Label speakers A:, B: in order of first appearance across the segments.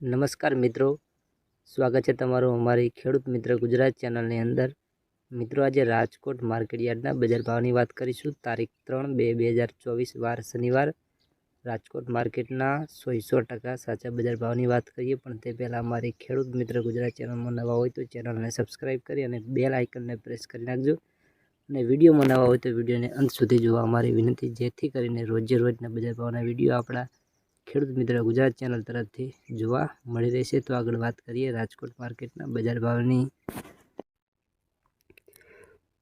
A: નમસ્કાર મિત્રો. સ્વાગત છે તમારું અમારી ખેડૂત મિત્ર ગુજરાત ચેનલની અંદર. મિત્રો, આજે રાજકોટ માર્કેટ યાર્ડના બજાર ભાવની વાત કરીશું. તારીખ ત્રણ બે બે હજાર ચોવીસ, વાર શનિવાર. રાજકોટ માર્કેટના સોસો ટકા સાચા બજાર ભાવની વાત કરીએ, પણ તે પહેલાં અમારી ખેડૂત મિત્ર ગુજરાત ચેનલમાં નવા હોય તો ચેનલને સબસ્ક્રાઈબ કરી અને બેલ આઇકનને પ્રેસ કરી નાખજો. અને વિડીયોમાં નવા હોય તો વિડીયોને અંત સુધી જોવા અમારી વિનંતી, જેથી કરીને રોજે રોજના બજાર ભાવના વીડિયો આપણા ખેડૂત મિત્ર, ગુજરાત ચેનલ તરફથી જોવા મળી રહેશે તો આગળ વાત કરીએ રાજકોટ માર્કેટના બજાર ભાવની.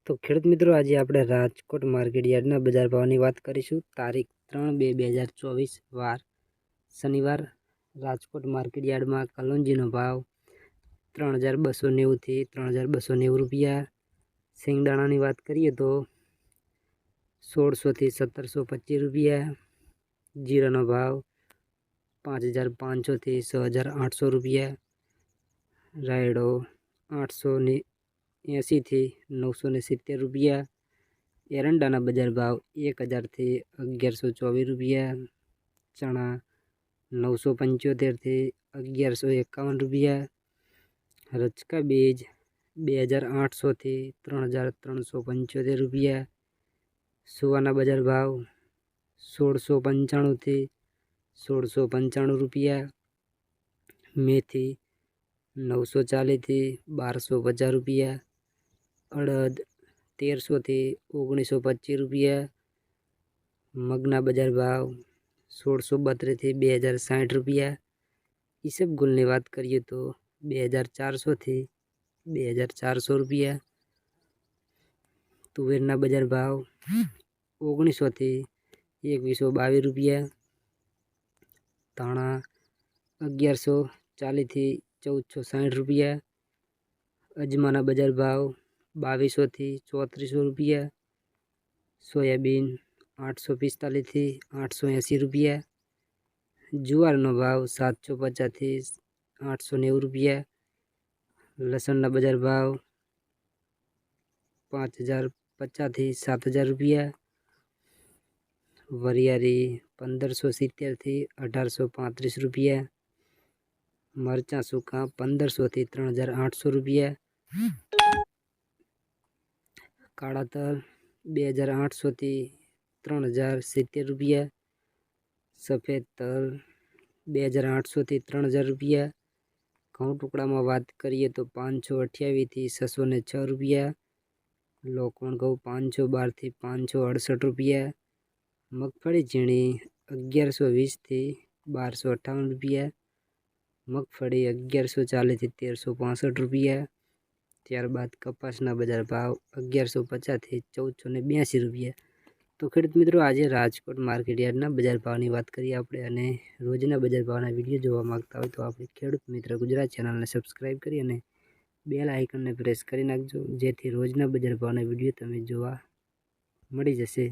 A: તો ખેડૂત મિત્રો, આજે આપણે રાજકોટ માર્કેટ યાર્ડના બજાર ભાવની વાત કરીશું. તારીખ ત્રણ બે બે હજાર ચોવીસ, વાર શનિવાર, રાજકોટ માર્કેટ યાર્ડમાં કલોંજીનો ભાવ ત્રણ હજાર બસો નેવુંથી ત્રણ હજાર બસો નેવું રૂપિયા. સિંગદાણાની વાત કરીએ તો સોળસોથી સત્તરસો પચીસ રૂપિયા. જીરાનો ભાવ પાંચ હજાર પાંચસોથી છ હજાર આઠસો રૂપિયા રાયડો આઠસો ને એંસીથી નવસો ને સિત્તેર રૂપિયા એરંડાના બજાર ભાવ એક હજારથી અગિયારસો ચોવીસ રૂપિયા ચણા નવસો પંચોતેરથી અગિયારસો એકાવન રૂપિયા રચકા બીજ બે હજાર આઠસોથી ત્રણ હજાર ત્રણસો પંચોતેર રૂપિયા સુવાના બજાર ભાવ સોળસો પંચાણુંથી સોળસો પંચાણું રૂપિયા મેથી નવસો ચાલીસથી બારસો પચાસ રૂપિયા અડદ તેરસોથી ઓગણીસો પચીસ રૂપિયા મગના બજાર ભાવ સોળસો બત્રીસથી બે હજાર સાઠ રૂપિયા ઈસબગુલની વાત કરીએ તો બે હજાર ચારસોથી બે હજાર ચારસો રૂપિયા તુવેરના બજાર ભાવ ઓગણીસોથી એકવીસો બાવીસ રૂપિયા ધાણા અગિયારસો, ચાલીસથી ચૌદસો સાઠ રૂપિયા. અજમાના બજાર ભાવ બાવીસોથી ચોત્રીસો રૂપિયા. સોયાબીન આઠસો પિસ્તાલીસથી આઠસો એંસી રૂપિયા. જુવારનો ભાવ સાતસો પચાસથી આઠસો નેવું રૂપિયા. લસણના બજાર ભાવ પાંચ હજાર પચાસથી સાત હજાર રૂપિયા. વરિયાળી પંદરસો સિત્તેરથી અઢારસો પાંત્રીસ રૂપિયા. મરચાં સૂકા પંદરસોથી ત્રણ હજાર આઠસો રૂપિયા. કાળા તલ બે હજાર આઠસોથી ત્રણ હજાર સિત્તેર રૂપિયા. સફેદ તલ બે હજાર આઠસોથી ત્રણ હજાર રૂપિયા. ઘઉં ટુકડામાં વાત કરીએ તો પાંચસો અઠ્યાવીસથી છસો ને છ રૂપિયા. લોકોણ ઘઉં પાંચસો બારથી પાંચસો અડસઠ રૂપિયા. મગફળી ઝીણી અગિયારસો વીસથી બારસો અઠ્ઠાવન રૂપિયા. મગફળી અગિયારસો ચાલીસથી તેરસો પાસઠ રૂપિયા. ત્યારબાદ કપાસના બજાર ભાવ અગિયારસો પચાસથી ચૌદસો ને બ્યાસી રૂપિયા. તો ખેડૂત મિત્રો, આજે રાજકોટ માર્કેટ યાર્ડના બજાર ભાવની વાત કરીએ આપણે અને રોજના બજાર ભાવના વીડિયો જોવા માગતા હોય તો આપણે ખેડૂત મિત્ર ગુજરાત ચેનલને સબસ્ક્રાઈબ કરી અને બેલ આઇકનને પ્રેસ કરી નાખજો, જેથી રોજના બજાર ભાવના વીડિયો તમે જોવા મળી જશે.